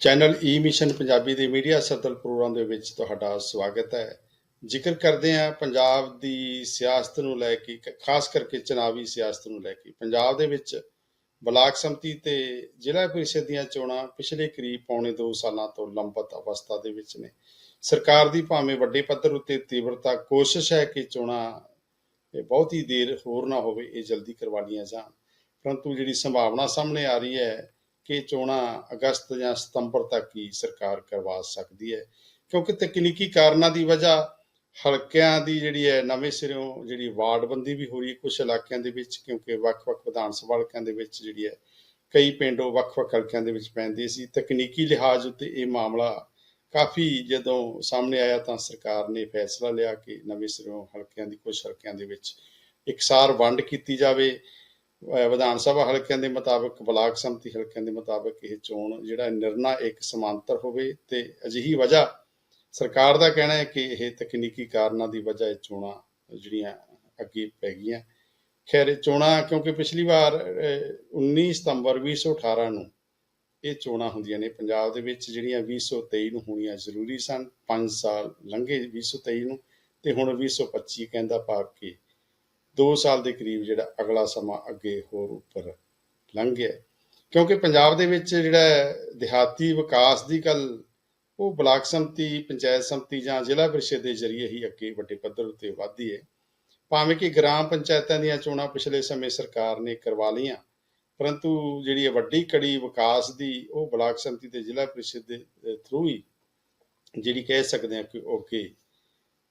Channel E mission Punjabi ਦੇ media circle programme ਦੇ ਵਿੱਚ ਤੁਹਾਡਾ ਸਵਾਗਤ ਹੈ। ਜ਼ਿਕਰ ਕਰਦੇ ਹਾਂ ਪੰਜਾਬ ਦੀ ਸਿਆਸਤ ਨੂੰ ਲੈ ਕੇ, ਖਾਸ ਕਰਕੇ ਚੁਣਾਵੀ ਸਿਆਸਤ ਨੂੰ ਲੈ ਕੇ। ਪੰਜਾਬ ਦੇ ਵਿੱਚ ਬਲਾਕ ਸੰਮਤੀ ਤੇ ਜ਼ਿਲ੍ਹਾ ਪਰਿਸ਼ਦ ਦੀਆਂ ਚੋਣਾਂ ਪਿਛਲੇ ਕਰੀਬ ਪੌਣੇ 2 ਸਾਲਾਂ ਤੋਂ ਲੰਬਤ ਅਵਸਥਾ ਦੇ ਵਿੱਚ ਨੇ। ਸਰਕਾਰ ਦੀ ਭਾਵੇਂ ਵੱਡੇ ਪੱਧਰ ਉੱਤੇ ਤੀਬਰਤਾ ਕੋਸ਼ਿਸ਼ ਹੈ ਕਿ ਚੋਣਾਂ ਇਹ ਬਹੁਤ ਹੀ ਦੇਰ ਹੋਰ ਨਾ ਹੋਵੇ, ਇਹ ਜਲਦੀ ਕਰਵਾ ਲਈਆਂ ਜਾਣ। ਪਰੰਤੂ ਜਿਹੜੀ ਸੰਭਾਵਨਾ ਸਾਹਮਣੇ ਆ ਰਹੀ ਹੈ ਕਿ ਚੋਣਾਂ ਅਗਸਤ ਜਾਂ ਸਤੰਬਰ ਤੱਕ ਹੀ ਸਰਕਾਰ ਕਰਵਾ ਸਕਦੀ ਹੈ। ਕਿਉਂਕਿ ਤਕਨੀਕੀ ਕਾਰਨਾਂ ਦੀ ਵਜ੍ਹਾ ਹਲਕਿਆਂ ਦੀ ਜਿਹੜੀ ਹੈ, ਨਵੇਂ ਸਿਰੋਂ ਜਿਹੜੀ ਵਾਰਡਬੰਦੀ ਵੀ ਹੋ ਰਹੀ ਹੈ ਕੁਝ ਇਲਾਕਿਆਂ ਦੇ ਵਿੱਚ, ਕਿਉਂਕਿ ਵੱਖ-ਵੱਖ ਵਿਧਾਨ ਸਭਾ ਹਲਕਿਆਂ ਦੇ ਵਿੱਚ ਜਿਹੜੀ ਹੈ, ਕਈ ਪਿੰਡ ਉਹ ਵੱਖ-ਵੱਖ ਹਲਕਿਆਂ ਦੇ ਵਿੱਚ ਪੈਂਦੇ ਸੀ। ਤਕਨੀਕੀ ਲਿਹਾਜ਼ ਉੱਤੇ ਇਹ ਮਾਮਲਾ ਕਾਫੀ ਜਦੋਂ ਸਾਹਮਣੇ ਆਇਆ ਤਾਂ ਸਰਕਾਰ ਨੇ ਫੈਸਲਾ ਲਿਆ ਕਿ ਨਵੇਂ ਸਿਰੋਂ ਹਲਕਿਆਂ ਦੀ ਕੁਝ ਹਲਕਿਆਂ ਦੇ ਵਿੱਚ ਇਕਸਾਰ ਵੰਡ ਕੀਤੀ ਜਾਵੇ। ਵਿਧਾਨ ਸਭਾ ਹਲਕਿਆਂ ਦੇ ਮੁਤਾਬਕ ਬਲਾਕ ਸੰਮਤੀ ਹਲਕਿਆਂ ਦੇ ਮੁਤਾਬਕ ਇਹ ਚੋਣ ਜਿਹੜਾ ਨਿਰਣਾ ਇੱਕ ਸਮਾਂਤਰ ਹੋਵੇ ਤੇ ਅਜਿਹੀ ਵਜ੍ਹਾ ਸਰਕਾਰ ਦਾ ਕਹਿਣਾ ਹੈ ਕਿ ਇਹ ਤਕਨੀਕੀ ਕਾਰਨਾਂ ਦੀ ਵਜ੍ਹਾ ਇਹ ਚੋਣਾਂ ਜਿਹੜੀਆਂ ਅੱਗੇ ਪੈ ਗਈਆਂ। ਖੈਰ ਚੋਣਾਂ ਕਿਉਂਕਿ ਪਿਛਲੀ ਵਾਰ ਅਹ, 19 ਸਤੰਬਰ 2018 ਨੂੰ ਇਹ ਚੋਣਾਂ ਹੁੰਦੀਆਂ ਨੇ। ਪੰਜਾਬ ਦੇ ਵਿੱਚ ਜਿਹੜੀਆਂ 2023 ਨੂੰ ਹੋਣੀਆਂ ਜ਼ਰੂਰੀ ਸਨ 5 ਸਾਲ ਲੰਘੇ 2023 ਨੂੰ ਤੇ ਹੁਣ 2025 ਕਹਿੰਦਾ ਭਾਵ ਕੇ 2 ਸਾਲ ਦੇ ਕਰੀਬ ਜਿਹੜਾ ਅਗਲਾ ਸਮਾਂ ਅੱਗੇ ਹੋਰ ਉੱਪਰ ਲੰਘ ਗਿਆ ਕਿਉਂਕਿ ਪੰਜਾਬ ਦੇ ਵਿੱਚ ਜਿਹੜਾ ਹੈ, ਦਿਹਾਤੀ ਵਿਕਾਸ ਦੀ ਗੱਲ ਉਹ ਬਲਾਕ ਸੰਮਤੀ ਪੰਚਾਇਤ ਸੰਮਤੀ ਜਾਂ ਜ਼ਿਲ੍ਹਾ ਪ੍ਰੀਸ਼ਦ ਦੇ ਜ਼ਰੀਏ ਹੀ ਅੱਗੇ ਵੱਡੇ ਪੱਧਰ ਉੱਤੇ ਵਧਦੀ ਹੈ। ਭਾਵੇਂ ਕਿ ਗ੍ਰਾਮ ਪੰਚਾਇਤਾਂ ਦੀਆਂ ਚੋਣਾਂ ਪਿਛਲੇ ਸਮੇਂ ਸਰਕਾਰ ਨੇ ਕਰਵਾ ਲਈਆਂ ਪਰੰਤੂ ਜਿਹੜੀ ਵੱਡੀ ਕੜੀ ਵਿਕਾਸ ਦੀ ਉਹ ਬਲਾਕ ਸੰਮਤੀ ਤੇ ਜ਼ਿਲ੍ਹਾ ਪ੍ਰੀਸ਼ਦ ਦੇ ਥਰੂ ਹੀ ਜਿਹੜੀ ਕਹਿ ਸਕਦੇ ਹਾਂ ਕਿ ਓਕੇ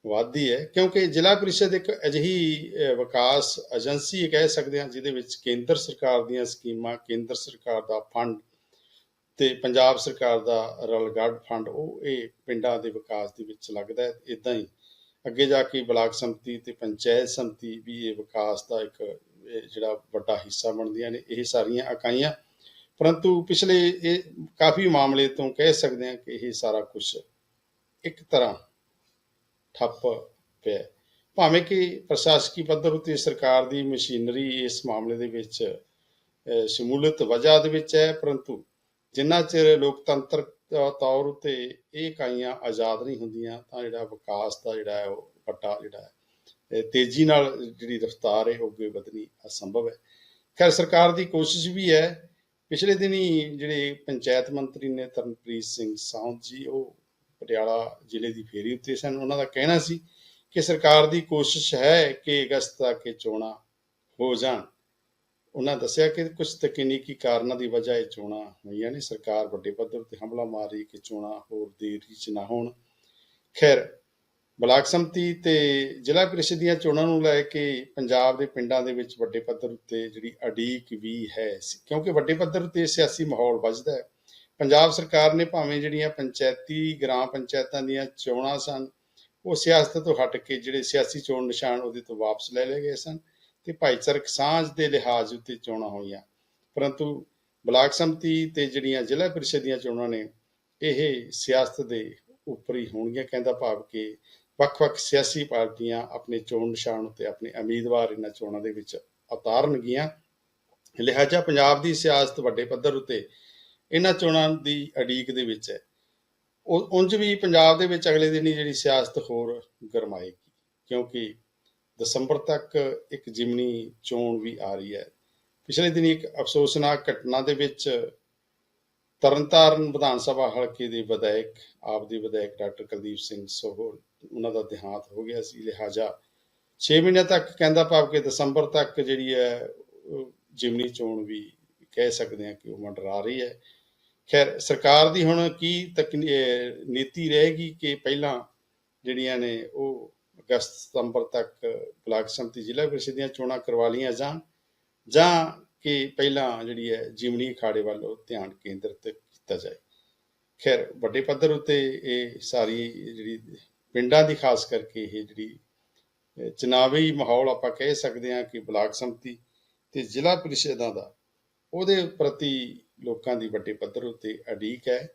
ਅੱਗੇ ਹੈ, ਕਿਉਂਕਿ ਜ਼ਿਲ੍ਹਾ ਪ੍ਰੀਸ਼ਦ ਇੱਕ ਅਜਿਹੀ ਵਿਕਾਸ ਏਜੰਸੀ ਕਹਿ ਸਕਦੇ ਹਾਂ, ਜਿਹਦੇ ਵਿੱਚ ਕੇਂਦਰ ਸਰਕਾਰ ਦੀਆਂ ਸਕੀਮਾਂ, ਕੇਂਦਰ ਸਰਕਾਰ ਦਾ ਫੰਡ ਤੇ ਪੰਜਾਬ ਸਰਕਾਰ ਦਾ ਰਲ ਰਲਗੱਡ ਫੰਡ, ਉਹ ਇਹ ਪਿੰਡਾਂ ਦੇ ਵਿਕਾਸ ਦੇ ਵਿੱਚ ਲੱਗਦਾ ਹੈ ਇਦਾਂ ਹੀ। ਅੱਗੇ ਜਾ ਕੇ ਬਲਾਕ ਸੰਮਤੀ ਤੇ ਪੰਚਾਇਤ ਸੰਮਤੀ ਵੀ ਇਹ ਵਿਕਾਸ ਦਾ ਇੱਕ ਜਿਹੜਾ ਵੱਡਾ ਹਿੱਸਾ ਬਣਦੀਆਂ ਨੇ, ਇਹ ਸਾਰੀਆਂ ਇਕਾਈਆਂ। ਪਰੰਤੂ ਪਿਛਲੇ ਇਹ ਕਾਫੀ ਮਾਮਲੇ ਤੋਂ ਕਹਿ ਸਕਦੇ ਹਾਂ ਕਿ ਇਹ ਸਾਰਾ ਕੁਝ ਇੱਕ ਤਰ੍ਹਾਂ ਠੱਪ ਪਿਆ। ਭਾਵੇਂ ਕਿ ਪ੍ਰਸ਼ਾਸਕੀ ਪੱਧਰ ਉੱਤੇ ਸਰਕਾਰ ਦੀ ਮਸ਼ੀਨਰੀ ਇਸ ਮਾਮਲੇ ਦੇ ਵਿੱਚ ਅਹ, ਵਜ੍ਹਾ ਦੇ ਵਿੱਚ ਹੈ ਪਰੰਤੂ ਜਿੰਨਾ ਚਿਰ ਲੋਕਤੰਤਰ ਤੌਰ ਉੱਤੇ ਇਹ ਇਕਾਈਆਂ ਆਜ਼ਾਦ ਨਹੀਂ ਹੁੰਦੀਆਂ ਤਾਂ ਜਿਹੜਾ ਵਿਕਾਸ ਦਾ ਜਿਹੜਾ ਹੈ ਉਹ ਵੱਡਾ ਜਿਹੜਾ ਹੈ ਤੇਜ਼ੀ ਨਾਲ ਜਿਹੜੀ ਰਫ਼ਤਾਰ ਹੈ ਉਹ ਅੱਗੇ ਵਧਣੀ ਅਸੰਭਵ ਹੈ। ਖੈਰ ਸਰਕਾਰ ਦੀ ਕੋਸ਼ਿਸ਼ ਵੀ ਹੈ। ਪਿਛਲੇ ਦਿਨੀ ਜਿਹੜੇ ਪੰਚਾਇਤ ਮੰਤਰੀ ਨੇ ਤਰਨਪ੍ਰੀਤ ਸਿੰਘ ਸਾਉਂਦ ਜੀ ਉਹ ਪਟਿਆਲਾ ਜ਼ਿਲ੍ਹੇ ਦੀ ਫੇਰੀ ਉੱਤੇ ਸਨ। ਉਹਨਾਂ ਦਾ ਕਹਿਣਾ ਸੀ ਕਿ ਸਰਕਾਰ ਦੀ ਕੋਸ਼ਿਸ਼ ਹੈ ਕਿ ਅਗਸਤ ਤੱਕ ਇਹ ਚੋਣਾਂ ਹੋ ਜਾਣ। ਉਹਨਾਂ ਦੱਸਿਆ ਕਿ ਕੁਝ ਤਕਨੀਕੀ ਕਾਰਨਾਂ ਦੀ ਵਜ੍ਹਾ ਇਹ ਚੋਣਾਂ ਹੋਈਆਂ ਨੇ। ਸਰਕਾਰ ਵੱਡੇ ਪੱਧਰ ਤੇ ਹਮਲਾ ਮਾਰ ਰਹੀ ਕਿ ਚੋਣਾਂ ਹੋਰ ਦੇਰੀ 'ਚ ਨਾ ਹੋਣ। ਖੈਰ, ਬਲਾਕ ਸੰਮਤੀ ਤੇ ਜ਼ਿਲ੍ਹਾ ਪ੍ਰੀਸ਼ਦ ਦੀਆਂ ਚੋਣਾਂ ਨੂੰ ਲੈ ਕੇ ਪੰਜਾਬ ਦੇ ਪਿੰਡਾਂ ਦੇ ਵਿੱਚ ਵੱਡੇ ਪੱਧਰ ਉੱਤੇ ਜਿਹੜੀ ਅਡੀਕ ਵੀ ਹੈ, ਕਿਉਂਕਿ ਵੱਡੇ ਪੱਧਰ ਉੱਤੇ ਸਿਆਸੀ ਮਾਹੌਲ ਵੱਜਦਾ ਹੈ। ਪੰਜਾਬ ਸਰਕਾਰ ਨੇ ਭਾਵੇਂ ਜਿਹੜੀਆਂ ਪੰਚਾਇਤੀ ਗ੍ਰਾਮ ਪੰਚਾਇਤਾਂ ਦੀਆਂ ਚੋਣਾਂ ਸਨ, ਉਹ ਸਿਆਸਤ ਤੋਂ ਹਟ ਕੇ ਜਿਹੜੇ ਸਿਆਸੀ ਚੋਣ ਨਿਸ਼ਾਨ ਉਹਦੇ ਤੋਂ ਵਾਪਸ ਲੈ ਲਏ ਗਏ ਸਨ ਤੇ ਭਾਈਚਾਰਕ ਸਾਂਝ ਦੇ ਲਿਹਾਜ਼ ਉੱਤੇ ਚੋਣਾਂ ਹੋਈਆਂ। ਪਰੰਤੂ ਬਲਾਕ ਸੰਮਤੀ ਤੇ ਜਿਹੜੀਆਂ ਜ਼ਿਲ੍ਹਾ ਪ੍ਰੀਸ਼ਦ ਦੀਆਂ ਚੋਣਾਂ ਨੇ, ਇਹ ਸਿਆਸਤ ਦੇ ਉੱਪਰ ਹੀ ਹੋਣਗੀਆਂ, ਕਹਿੰਦਾ ਭਾਵ ਕਿ ਵੱਖ-ਵੱਖ ਸਿਆਸੀ ਪਾਰਟੀਆਂ ਆਪਣੇ ਚੋਣ ਨਿਸ਼ਾਨ ਉੱਤੇ ਆਪਣੇ ਉਮੀਦਵਾਰ ਇਹਨਾਂ ਚੋਣਾਂ ਦੇ ਵਿੱਚ ਉਤਾਰਨਗੀਆਂ। ਲਿਹਾਜ਼ਾ ਪੰਜਾਬ ਦੀ ਸਿਆਸਤ ਵੱਡੇ ਪੱਧਰ ਉੱਤੇ ਇਹਨਾਂ ਚੋਣਾਂ ਦੀ ਅਡੀਕ ਦੇ ਵਿੱਚ ਹੈ। ਉਹ ਉਂਝ ਵੀ ਪੰਜਾਬ ਦੇ ਵਿੱਚ ਅਗਲੇ ਦਿਨ ਹੀ ਜਿਹੜੀ ਸਿਆਸਤ ਹੋਰ ਗਰਮਾਏਗੀ, ਕਿਉਂਕਿ ਦਸੰਬਰ ਤੱਕ ਇੱਕ ਜਿਮਨੀ ਚੋਣ ਵੀ ਆ ਰਹੀ ਹੈ। ਪਿਛਲੇ ਦਿਨੀ ਇੱਕ ਅਫਸੋਸਨਾਕ ਘਟਨਾ ਦੇ ਵਿੱਚ ਤਰਨਤਾਰਨ ਵਿਧਾਨ ਸਭਾ ਹਲਕੇ ਦੇ ਵਿਧਾਇਕ, ਆਪ ਦੇ ਵਿਧਾਇਕ ਡਾਕਟਰ ਕੁਲਦੀਪ ਸਿੰਘ ਸੋਹਲ, ਉਹਨਾਂ ਦਾ ਦੇਹਾਂਤ ਹੋ ਗਿਆ ਸੀ। ਲਿਹਾਜ਼ਾ 6 ਮਹੀਨੇ ਤੱਕ ਕਹਿੰਦਾ ਭਾਵ ਕਿ ਦਸੰਬਰ ਤੱਕ ਜਿਹੜੀ ਹੈ ਜਿਮਨੀ ਚੋਣ ਵੀ ਕਹਿ ਸਕਦੇ ਹਾਂ ਕਿ ਉਹ ਮੰਡਰਾ ਰਹੀ ਹੈ। ਖੈਰ, ਸਰਕਾਰ ਦੀ ਹੁਣ ਕੀ ਨੀਤੀ ਰਹੇਗੀ ਕਿ ਪਹਿਲਾਂ ਜਿਹੜੀਆਂ ਨੇ ਉਹ ਅਗਸਤ ਸਤੰਬਰ ਤੱਕ ਬਲਾਕ ਸੰਮਤੀ ਜ਼ਿਲ੍ਹਾ ਪ੍ਰੀਸ਼ਦ ਦੀਆਂ ਚੋਣਾਂ ਕਰਵਾ ਲਈਆਂ ਜਾਣ, ਜਾਂ ਕਿ ਪਹਿਲਾਂ ਜਿਹੜੀ ਹੈ ਜਿਮਨੀ ਅਖਾੜੇ ਵੱਲ ਧਿਆਨ ਕੇਂਦਰਿਤ ਕੀਤਾ ਜਾਏ। ਖੈਰ, ਵੱਡੇ ਪੱਧਰ ਉੱਤੇ ਇਹ ਸਾਰੀ ਜਿਹੜੀ ਪਿੰਡਾਂ ਦੀ ਖਾਸ ਕਰਕੇ ਇਹ ਜਿਹੜੀ, ਅਹ ਚੁਣਾਵੀ ਮਾਹੌਲ ਆਪਾਂ ਕਹਿ ਸਕਦੇ ਹਾਂ ਕਿ ਬਲਾਕ ਸੰਮਤੀ ਤੇ ਜ਼ਿਲ੍ਹਾ ਪ੍ਰੀਸ਼ਦਾਂ ਦਾ ਉਹਦੇ ਪ੍ਰਤੀ ਲੋਕਾਂ ਦੀ ਵੱਡੇ ਪੱਧਰ ਉੱਤੇ ਅਡੀਕ ਹੈ।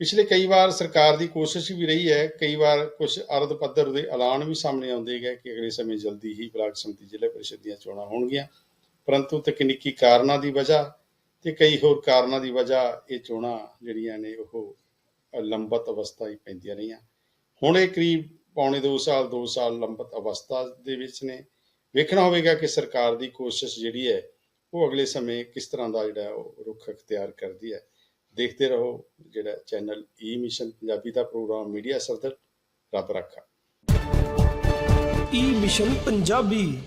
ਪਿਛਲੇ ਕਈ ਵਾਰ ਸਰਕਾਰ ਦੀ ਕੋਸ਼ਿਸ਼ ਵੀ ਰਹੀ ਹੈ, ਕਈ ਵਾਰ ਕੁਝ ਅਰਧ ਪੱਧਰ ਦੇ ਐਲਾਨ ਵੀ ਸਾਹਮਣੇ ਆਉਂਦੇ ਗਏ ਕਿ ਅਗਲੇ ਸਮੇਂ ਜਲਦੀ ਹੀ ਬਲਾਕ ਸੰਮਤੀ ਜ਼ਿਲ੍ਹਾ ਪ੍ਰੀਸ਼ਦ ਦੀਆਂ ਚੋਣਾਂ ਹੋਣਗੀਆਂ। ਪਰੰਤੂ ਤਕਨੀਕੀ ਕਾਰਨਾਂ ਦੀ ਵਜ੍ਹਾ ਤੇ ਕਈ ਹੋਰ ਕਾਰਨਾਂ ਦੀ ਵਜ੍ਹਾ ਇਹ ਚੋਣਾਂ ਜਿਹੜੀਆਂ ਨੇ ਉਹ ਲੰਬਤ ਅਵਸਥਾ ਹੀ ਪੈਂਦੀਆਂ ਰਹੀਆਂ। ਹੁਣ ਇਹ ਕਰੀਬ ਪੌਣੇ 2 ਸਾਲ 2 ਸਾਲ ਲੰਬਤ ਅਵਸਥਾ ਦੇ ਵਿੱਚ ਨੇ। ਵੇਖਣਾ ਹੋਵੇਗਾ ਕਿ ਸਰਕਾਰ ਦੀ ਕੋਸ਼ਿਸ਼ ਜਿਹੜੀ ਹੈ ਉਹ ਅਗਲੇ ਸਮੇਂ ਕਿਸ ਤਰ੍ਹਾਂ ਦਾ ਜਿਹੜਾ ਉਹ ਰੁਖ ਅਖਤਿਆਰ ਕਰਦੀ ਹੈ, ਦੇਖਦੇ ਰਹੋ ਜਿਹੜਾ ਚੈਨਲ ਈ ਮਿਸ਼ਨ ਪੰਜਾਬੀ ਦਾ ਪ੍ਰੋਗਰਾਮ ਮੀਡੀਆ ਸਰਦਰ ਰੱਬ ਰੱਖਾ। E mission Punjabi.